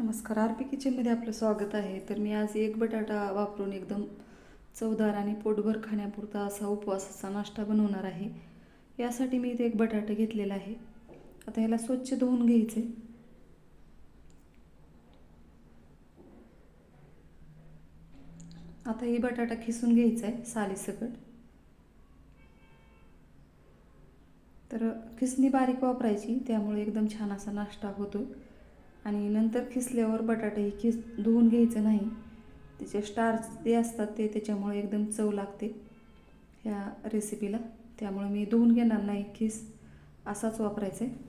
नमस्कार R P किचनमध्ये आपलं स्वागत आहे. तर मी आज एक बटाटा वापरून एकदम चवदार आणि पोटभर खाण्यापुरता असा उपवासाचा नाश्ता बनवणार आहे. यासाठी मी इथे एक बटाटा घेतलेला आहे. आता याला स्वच्छ धुवून घ्यायचे. आता ही बटाटा खिसून घ्यायचा आहे सालीसकट. तर खिसणी बारीक वापरायची त्यामुळे एकदम छान असा नाश्ता होतो आणि नंतर खिसल्यावर बटाटे हे खिस धुवून घ्यायचं नाही. त्याचे स्टार्च जे असतात ते त्याच्यामुळे एकदम चव लागते ह्या रेसिपीला त्यामुळे मी धुवून घेणार नाही खिस असाच वापरायचा आहे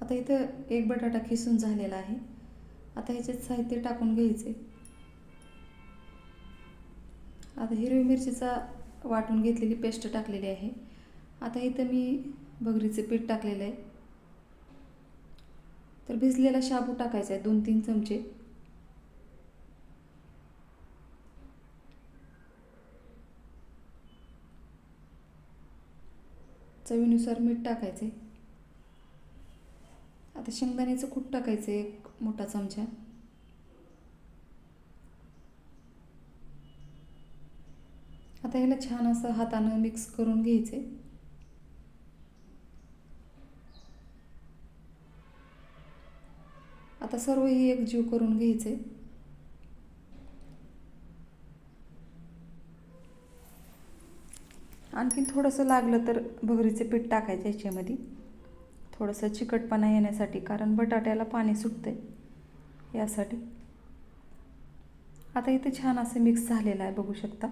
आता इथं एक बटाटा खिसून झालेला आहे. आता ह्याच्यात साहित्य टाकून घ्यायचे आता हिरवी मिरचीचा वाटून घेतलेली पेस्ट टाकलेली आहे. आता इथं मी भगरीचे पीठ टाकलेलं आहे. तर भिजलेला शाबू टाकायचा आहे दोन तीन चमचे. चवीनुसार मीठ टाकायचं आहे. आता शेंगदाण्याचं कूट टाकायचं आहे एक मोठा चमचा. आता ह्याला छान असं हातानं मिक्स करून घ्यायचे आता सर्व ही एकजीव करून घ्यायचे. आणखीन थोडंसं लागलं तर भगरीचे पीठ टाकायचं याच्यामध्ये. थोडंसं चिकटपणा येण्यासाठी कारण बटाट्याला पाणी सुटते यासाठी. आता इथे छान असं मिक्स झालेलं आहे बघू शकता.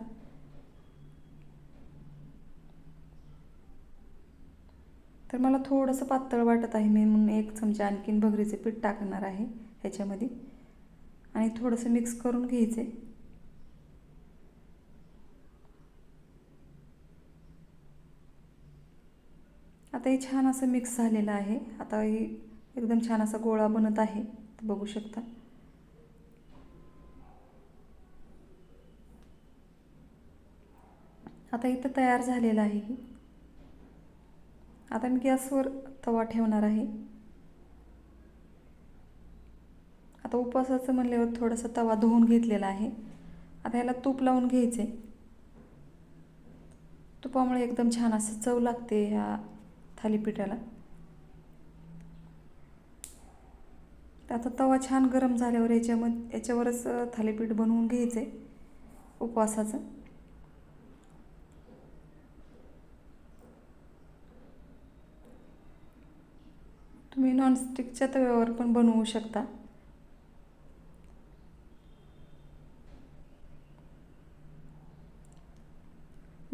तर मला थोडंसं पातळ वाटत आहे मी म्हणून एक चमचा आणखीन भगरीचे पीठ टाकणार आहे ह्याच्यामध्ये. आणि थोडंसं मिक्स करून घ्यायचं आहे आता हे छान असं मिक्स झालेलं आहे. आता हे एकदम छान असा गोळा बनत आहे बघू शकता. आता इथं तयार झालेलं आहे ही. आता मी गॅसवर तवा ठेवणार आहे. आता उपवासाचं म्हणल्यावर थोडासा तवा धुवून घेतलेला आहे. आता याला तूप लावून घ्यायचे. तुपामुळे एकदम छान असं चव लागते ह्या थालीपीठाला. आता तवा छान गरम झाल्यावर याच्यामध्ये याच्यावरच थालीपीठ बनवून घ्यायचे. उपवासाचं. नॉनस्टिकच्या तव्यावर पण बनवू शकता.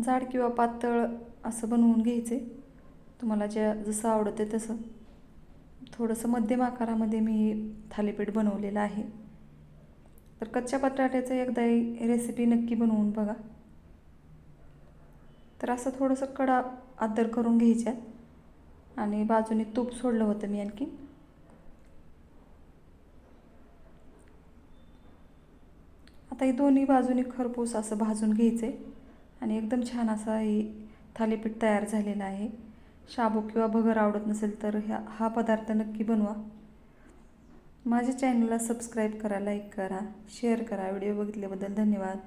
जाड किंवा पातळ असं बनवून घ्यायचे. तुम्हाला ज्या जसं आवडते तसं. थोडंसं मध्यम आकारामध्ये मी थालीपीठ बनवलेलं आहे. तर कच्च्या बटाट्याचं एकदा रेसिपी नक्की बनवून बघा. तर असं थोडंसं कडा आदर करून घ्यायच्यात आणि बाजूने तूप सोडलं होतं मी आणखी आता हे दोन्ही बाजूने खरपूस असं भाजून घ्यायचं आहे आणि एकदम छान असा हे थालीपीठ तयार झालेला आहे. शाबू किंवा भगर आवडत नसेल तर ह्या हा पदार्थ नक्की बनवा. माझ्या चॅनलला सबस्क्राईब करा लाईक करा शेअर करा. व्हिडिओ बघितल्याबद्दल धन्यवाद.